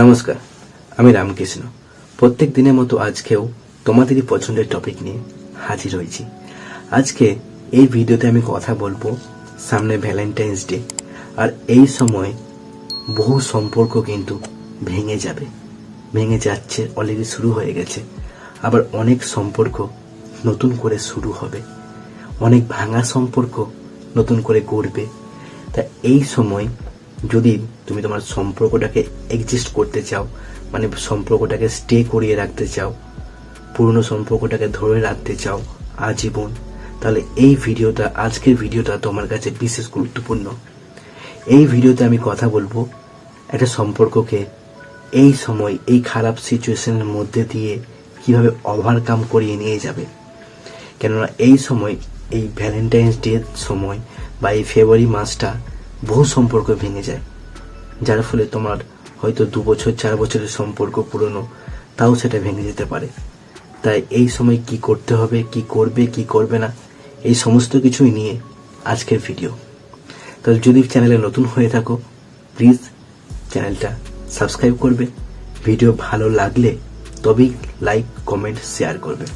নমস্কার, আমি রামকৃষ্ণ। প্রত্যেক দিনের মতো আজকেও তোমাদেরই পছন্দের টপিক নিয়ে হাজির হয়েছি। আজকে এই ভিডিওতে আমি কথা বলব সামনে ভ্যালেন্টাইন্স ডে আর এই সময় বহু সম্পর্ক কিন্তু ভেঙে যাবে। ভেঙে যাচ্ছে অলরেডি শুরু হয়ে গেছে। আবার অনেক সম্পর্ক নতুন করে শুরু হবে। অনেক ভাঙা সম্পর্ক নতুন করে গড়বে। তা এই সময় যদি তুমি তোমার সম্পর্কটাকে এক্সিস্ট করতে চাও মানে সম্পর্কটাকে স্টে করিয়ে রাখতে চাও, পুরনো সম্পর্কটাকে ধরে রাখতে চাও আজীবন, তাহলে এই ভিডিওটা, আজকের ভিডিওটা তোমার কাছে বিশেষ গুরুত্বপূর্ণ। এই ভিডিওতে আমি কথা বলব একটা সম্পর্ককে এই সময়, এই খারাপ সিচুয়েশনের মধ্যে দিয়ে কীভাবে ওভারকাম করিয়ে নিয়ে যাবে। কেননা এই সময়, এই ভ্যালেন্টাইন্স ডে সময় বা এই ফেব্রুয়ারি মাসটা বহু সম্পর্ক ভেঙে যায়। যার ফলে তোমার হয়তো দু বছর, চার বছরের সম্পর্ক পুরনো, তাও সেটা ভেঙে যেতে পারে। তাই এই সময় কি করতে হবে, কি করবে কি করবে না, এই সমস্ত কিছুই নিয়ে আজকের ভিডিও। তাহলে যদি চ্যানেলে নতুন হয়ে থাকো, প্লিজ চ্যানেলটা সাবস্ক্রাইব করবে। ভিডিও ভালো লাগলে তবেই লাইক, কমেন্ট, শেয়ার করবে।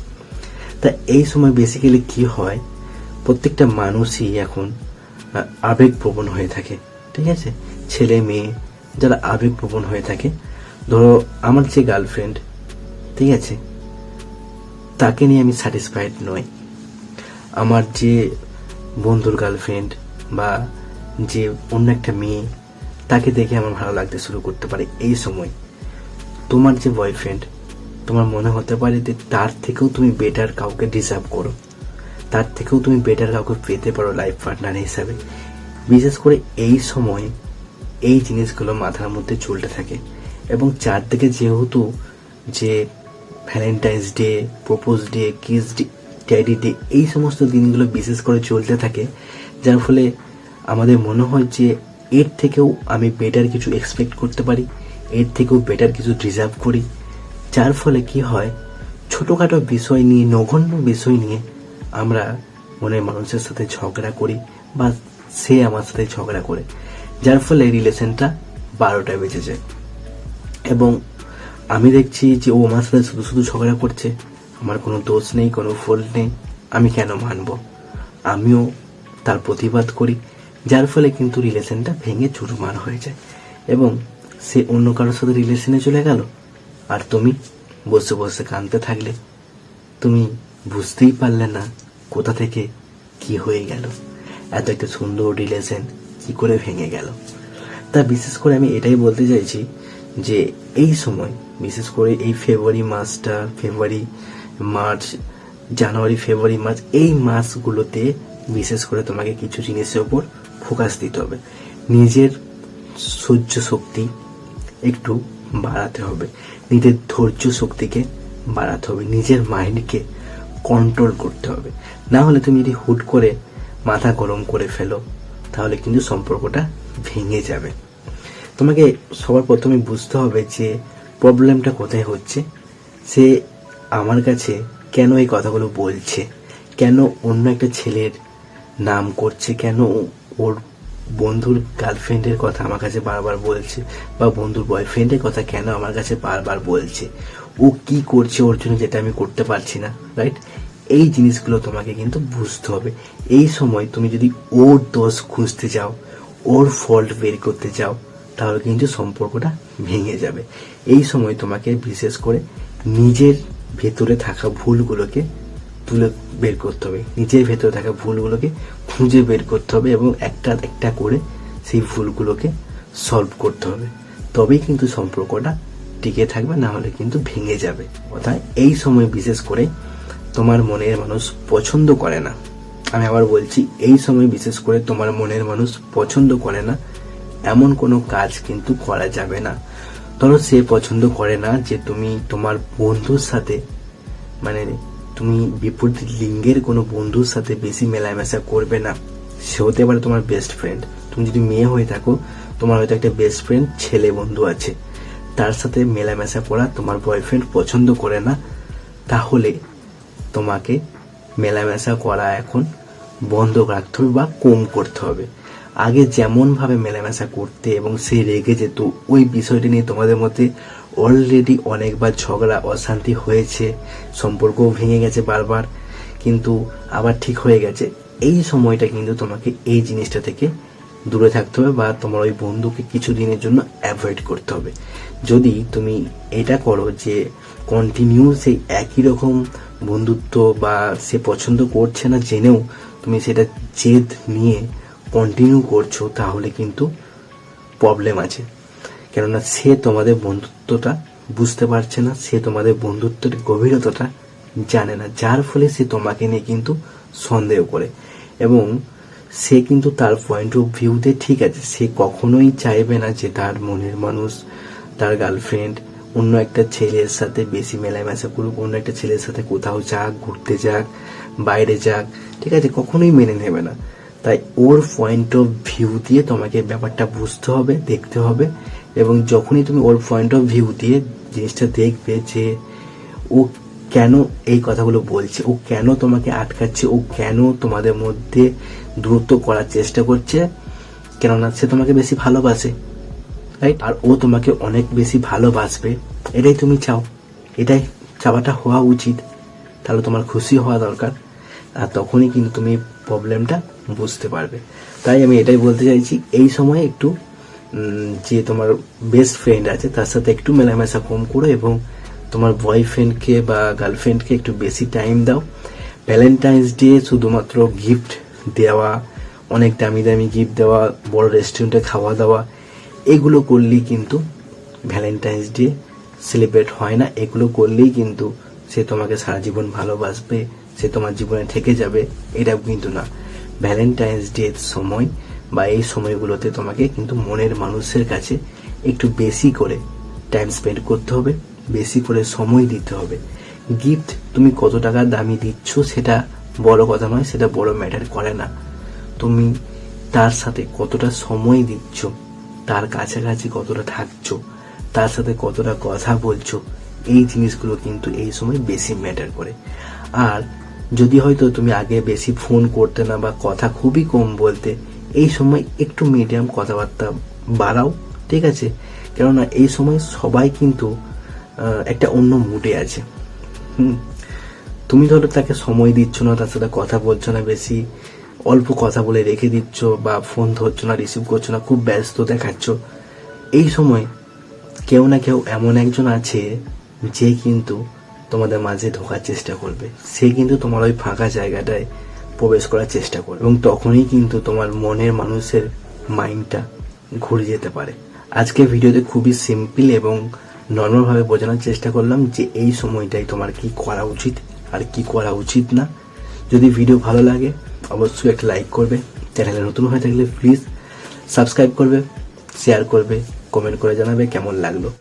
তা এই সময় বেসিক্যালি কি হয়, প্রত্যেকটা মানুষই এখন আবেগপ্রবণ হয়ে থাকে, ঠিক আছে? ছেলে, মেয়ে যারা আবেগপ্রবণ হয়ে থাকে, ধরো আমার যে গার্লফ্রেন্ড ঠিক আছে? তাকে নিয়ে আমি স্যাটিসফাইড নই। আমার যে বন্ধুর গার্লফ্রেন্ড বা যে অন্য একটা মেয়ে, তাকে দেখে আমার ভালো লাগতে শুরু করতে পারে এই সময়। তোমার যে বয়ফ্রেন্ড তোমার মনে হতে পারে যে তার থেকেও তুমি বেটার কাউকে ডিজার্ভ করো। তার থেকেও তুমি বেটার কাউকে পেতে পারো লাইফ পার্টনার হিসাবে। বিশেষ করে এই সময় এই জিনিসগুলো মাথার মধ্যে চলতে থাকে। এবং চারদিকে যেহেতু যে Valentine's day propose day kiss day daddy day এই সমস্ত দিনগুলো বিশেষ করে চলতে থাকে, যার ফলে আমাদের মনে হয় যে এর থেকেও আমি বেটার কিছু এক্সপেক্ট করতে পারি, এর থেকেও বেটার কিছু ডিজার্ভ করি। যার ফলে কি হয়, ছোটোখাটো বিষয় নিয়ে, নগণ্য বিষয় নিয়ে আমরা মনের মানুষের সাথে ঝগড়া করি বা সে আমার সাথে ঝগড়া করে, যার ফলে রিলেশনটা বারোটায় বেজে যায়। এবং আমি দেখছি যে ও আমার সাথে শুধু শুধু ঝগড়া করছে, আমার কোনো দোষ নেই, কোনো ফল্ট নেই, আমি কেন মানব? আমিও তার প্রতিবাদ করি, যার ফলে কিন্তু রিলেশনটা ভেঙে চুরমার হয়ে যায়। এবং সে অন্য কারোর সাথে রিলেশনে চলে গেল, আর তুমি বসে বসে কাঁদতে থাকলে, তুমি বুঝতেই পারলে না কোথা থেকে কি হয়ে গেল। এত একটা সুন্দর রিলেশন কি করে ভেঙে গেল। তা বিশেষ করে আমি এটাই বলতে চাইছি যে এই সময়, বিশেষ করে এই ফেব্রুয়ারি মাসটা ফেব্রুয়ারি মার্চ জানুয়ারি ফেব্রুয়ারি মার্চ এই মাসগুলোতে বিশেষ করে তোমাকে কিছু জিনিসের উপর ফোকাস দিতে হবে। নিজের সহ্য শক্তি একটু বাড়াতে হবে। নিজের ধৈর্য শক্তিকে বাড়াতে হবে। নিজের মাইন্ডকে কন্ট্রোল করতে হবে। না হলে তুমি যদি হুট করে মাথা গরম করে ফেলো, তাহলে কিন্তু সম্পর্কটা ভেঙে যাবে। তোমাকে সবার প্রথমে বুঝতে হবে যে প্রবলেমটা কোথায় হচ্ছে। সে আমার কাছে কেন এই কথাগুলো বলছে? কেন অন্য একটা ছেলের নাম করছে? কেন ওর বন্ধুর গার্লফ্রেন্ডের কথা আমার কাছে বারবার বলছে, বা বন্ধুর বয়ফ্রেন্ডের কথা কেন আমার কাছে বারবার বলছে? ও কি করছে ওর জন্য যেটা আমি করতে পারছি না রাইট এই জিনিসগুলো তোমাকে কিন্তু বুঝতে হবে। এই সময় তুমি যদি ওর দোষ খুঁজতে যাও, ওর ফল্ট বের করতে যাও, তাহলে কিন্তু সম্পর্কটা ভেঙে যাবে। এই সময় তোমাকে বিশেষ করে নিজের ভেতরে থাকা ভুলগুলোকে তুলে বের করতে হবে। নিজের ভেতরে থাকা ভুলগুলোকে খুঁজে বের করতে হবে এবং একটা একটা করে সেই ভুলগুলোকে সলভ করতে হবে। তবেই কিন্তু সম্পর্কটা টিকে থাকবে, না হলে কিন্তু ভেঙে যাবে। অর্থাৎ এই সময় বিশেষ করে তোমার মনের মানুষ পছন্দ করে না। আমি আবার বলছি, এই সময় বিশেষ করে তোমার মনের মানুষ পছন্দ করে না, এমন কোনো কাজ কিন্তু করা যাবে না। ধরো সে পছন্দ করে না যে তুমি তোমার বন্ধুর সাথে মানে তুমি বিপরীত লিঙ্গের কোনো বন্ধুর সাথে বেশি মেলামেশা করবে না। সে হতে পারে তোমার বেস্ট ফ্রেন্ড তুমি যদি মেয়ে হয়ে থাকো, তোমার হয়তো একটা বেস্ট ফ্রেন্ড ছেলে বন্ধু আছে। তার সাথে মেলামেশা করা তোমার বয়ফ্রেন্ড পছন্দ করে না। তাহলে তোমাকে মেলামেশা করা এখন বন্ধ রাখতে হবে বা কম করতে হবে। আগে যেমনভাবে মেলামেশা করতে এবং সে রেগে যেত, ওই বিষয়টি নিয়ে তোমাদের মধ্যে অলরেডি অনেকবার ঝগড়া, অশান্তি হয়েছে, সম্পর্কও ভেঙে গেছে বারবার, কিন্তু আবার ঠিক হয়ে গেছে। এই সময়টা কিন্তু তোমাকে এই জিনিসটা থেকে দূরে থাকতে হবে বা তোমার ওই বন্ধুকে কিছু দিনের জন্য অ্যাভয়েড করতে হবে। যদি তুমি এটা করো যে কন্টিনিউ সেই একই রকম বন্ধুত্ব বা সে পছন্দ করছে না জেনেও তুমি সেটা জেদ নিয়ে কন্টিনিউ করছ, তাহলে কিন্তু প্রবলেম আছে। কেননা সে তোমাদের বন্ধুত্বটা বুঝতে পারছে না, সে তোমাদের বন্ধুত্বের গভীরতাটা জানে না। যার ফলে সে তোমাকে নিয়ে কিন্তু সন্দেহ করে। এবং সে কিন্তু তার পয়েন্ট অফ ভিউতে ঠিক আছে। সে কখনোই চাইবে না যে তার মনের মানুষ, তার গার্লফ্রেন্ড অন্য একটা ছেলের সাথে বেশি মেলামেশা করুক, অন্য একটা ছেলের সাথে কোথাও যাক, ঘুরতে যাক, বাইরে যাক, ঠিক আছে, কখনোই মেনে নেবে না। তাই ওর পয়েন্ট অফ ভিউ দিয়ে তোমাকে ব্যাপারটা বুঝতে হবে, দেখতে হবে। এবং যখনই তুমি ওর পয়েন্ট অফ ভিউ দিয়ে জিনিসটা দেখবে যে ও কেন এই কথাগুলো বলছে, ও কেন তোমাকে আটকাচ্ছে, ও কেন তোমাদের মধ্যে দূরত্ব করার চেষ্টা করছে, কেননা সে তোমাকে বেশি ভালোবাসে রাইট আর ও তোমাকে অনেক বেশি ভালোবাসবে, এটাই তুমি চাও, এটাই চাওয়াটা হওয়া উচিত, তাহলে তোমার খুশি হওয়া দরকার, আর তখনই কিন্তু তুমি প্রবলেমটা বুঝতে পারবে। তাই আমি এটাই বলতে চাইছি, এই সময় একটু যে তোমার বেস্ট ফ্রেন্ড আছে, তার সাথে একটু মেলামেশা কম করো এবং তোমার বয়ফ্রেন্ডকে বা গার্লফ্রেন্ডকে একটু বেশি টাইম দাও। ভ্যালেন্টাইন্স ডে শুধুমাত্র গিফট দেওয়া, অনেক দামি দামি গিফট দেওয়া, বড় রেস্টুরেন্টে খাওয়া দাওয়া, এগুলো করলেই কিন্তু ভ্যালেন্টাইন্স ডে সেলিব্রেট হয় না। এগুলো করলেই কিন্তু সে তোমাকে সারা জীবন ভালোবাসবে, সে তোমার জীবনে থেকে যাবে, এটাও কিন্তু না। ভ্যালেন্টাইন্স ডের সময় বা এই সময়গুলোতে তোমাকে কিন্তু মনের মানুষের কাছে একটু বেশি করে টাইম স্পেন্ড করতে হবে, বেশি করে সময় দিতে হবে। গিফট তুমি কত টাকা দামি দিচ্ছ সেটা বড় কথা নয়, সেটা বড় ম্যাটার করে না। তুমি তার সাথে কতটা সময় দিচ্ছ, তার কাছাকাছি কতটা থাকছো, তার সাথে কতটা কথা বলছো, এই জিনিসগুলো কিন্তু এই সময় বেশি ম্যাটার করে। আর যদি হয়তো তুমি আগে বেশি ফোন করতে না বা কথা খুবই কম বলতে এই সময় একটু মিডিয়াম কথাবার্তা বাড়াও, ঠিক আছে? কেননা এই সময় সবাই কিন্তু একটা অন্য মুডে আছে। হুম। তুমি ধরো তাকে সময় দিচ্ছ না, তার সাথে কথা বলছো না বেশি, অল্প কথা বলে রেখে দিচ্ছ বা ফোন ধরছো না রিসিভ করছ না, খুব ব্যস্ত দেখাচ্ছ। এই সময় কেউ না কেউ এমন একজন আছে যে কিন্তু তোমাদের মাঝে ঢোকার চেষ্টা করবে। সে কিন্তু তোমার ওই ফাঁকা জায়গাটায় প্রবেশ করার চেষ্টা করবে। এবং তখনই কিন্তু তোমার মনের মানুষের মাইন্ডটা ঘুরে যেতে পারে। আজকে ভিডিওতে খুবই সিম্পল এবং নর্মালভাবে বোঝানোর চেষ্টা করলাম যে এই সময়টাই তোমার কি করা উচিত আর কি করা উচিত না। যদি ভিডিও ভালো লাগে, অবশ্যই একটা লাইক করবে। চ্যানেলে নতুন হয়ে থাকলে প্লিজ সাবস্ক্রাইব করবে শেয়ার করবে কমেন্ট করে জানাবে কেমন লাগল।